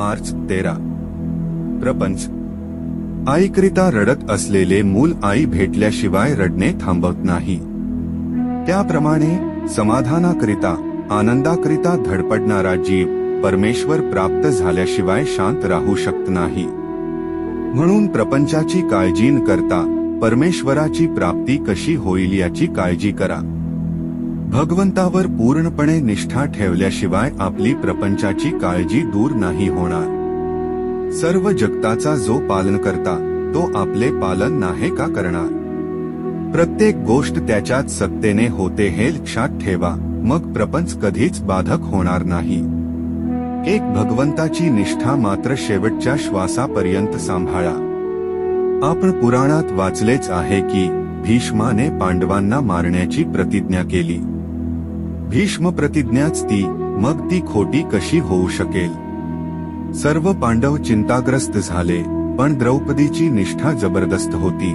मार्च तेरा. प्रपंच. आईकरिता रडत असलेले मूल आई भेटल्याशिवाय रडणे थांबवत नाही. त्याप्रमाणे समाधानाकरिता आनंदाकरिता धडपडणारा जीव परमेश्वर प्राप्त झाल्याशिवाय शांत राहू शकत नाही. म्हणून प्रपंचाची काळजी न करता परमेश्वराची प्राप्ती कशी होईल याची काळजी करा. भगवंतावर पूर्णपणे निष्ठा ठेवल्याशिवाय आपली प्रपंचाची काळजी दूर नाही होणार. सर्व जगताचा जो पालन करता तो आपले पालन नाही का करणार? प्रत्येक गोष्ट त्याच्यात सत्तेने होते हे लक्षात ठेवा मग प्रपंच कधीच बाधक होणार नाही. एक भगवंताची निष्ठा मात्र शेवटच्या श्वासापर्यंत सांभाळा. आपण पुराणात वाचलेच आहे की भीष्माने पांडवांना मारण्याची प्रतिज्ञा केली. भीष्म प्रतिज्ञाच ती मग ती खोटी कशी होऊ शकेल? सर्व पांडव चिंताग्रस्त झाले पण द्रौपदीची निष्ठा जबरदस्त होती.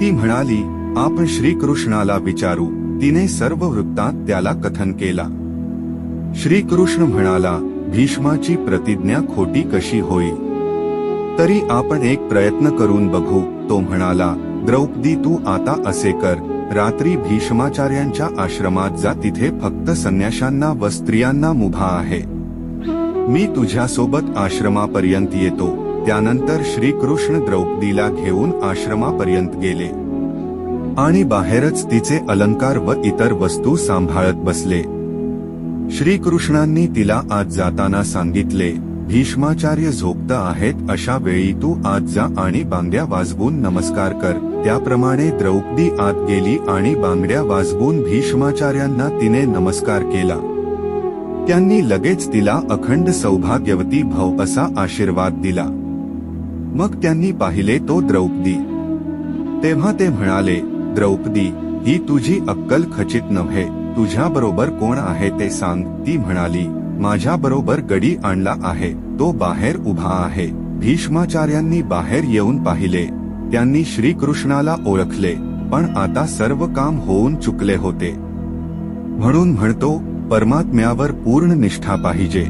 ती म्हणाली आपण श्रीकृष्णाला विचारू. तिने सर्व वृत्तांत त्याला कथन केला. श्रीकृष्ण म्हणाला भीष्माची प्रतिज्ञा खोटी कशी होईल? तरी आपण एक प्रयत्न करून बघू तो म्हणाला द्रौपदी तू आता असे कर. रात्री भीष्माचार्यांच्या आश्रमात जा तिथे फक्त संन्याशांना व स्त्रियांना मुभा आहे. मी तुझ्यासोबत आश्रमापर्यंत येतो. त्यानंतर श्रीकृष्ण द्रौपदीला घेऊन आश्रमापर्यंत गेले. आणि बाहेरच तिचे अलंकार व इतर वस्तू सांभाळत बसले. श्रीकृष्णांनी तिला आज जाताना सांगितले भीष्माचार्य झोपत आहेत अशा वेळी तू आत जा आणि बांगड्या वाजवून नमस्कार कर. त्याप्रमाणे द्रौपदी आत गेली आणि बांगड्या वाजवून भीष्माचार्यांना तिने नमस्कार केला. त्यांनी लगेच तिला अखंड सौभाग्यवती भव असा आशीर्वाद दिला. मग त्यांनी पाहिले तो द्रौपदी. तेव्हा ते म्हणाले द्रौपदी ही तुझी अक्कल खचित नव्हे. तुझ्याबरोबर कोण आहे ते सांग. ती म्हणाली माझ्याबरोबर गडी आणला आहे. तो बाहेर उभा आहे. भीष्माचार्यांनी बाहेर येऊन पाहिले. त्यांनी श्रीकृष्णाला ओळखले पण आता सर्व काम होऊन चुकले होते. म्हणून म्हणतो परमात्म्यावर पूर्ण निष्ठा पाहिजे.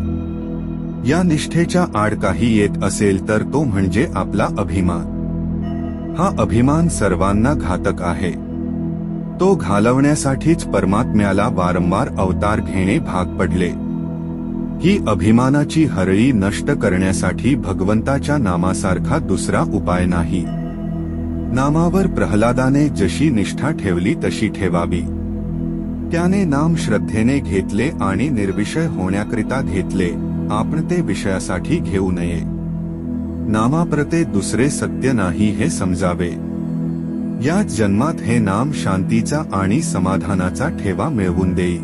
या निष्ठेच्या आड काही येत असेल तर तो म्हणजे आपला अभिमान. हा अभिमान सर्वांना घातक आहे. तो घालवण्यासाठीच परमात्म्याला वारंवार अवतार घेणे भाग पडले. ही अभिमानाची हरळी नष्ट करण्यासाठी भगवंताच्या नामासारखा दुसरा उपाय नाही. नामावर प्रल्हादाने जशी निष्ठा ठेवली तशी ठेवावी. त्याने नाम श्रद्धेने घेतले आणि निर्विषय होण्याकरिता घेतले आपण ते विषयासाठी घेऊ नये. नामाप्रते दुसरे सत्य नाही हे समजावे. याच जन्मात हे नाम शांतीचा आणि समाधानाचा ठेवा मिळवून देई.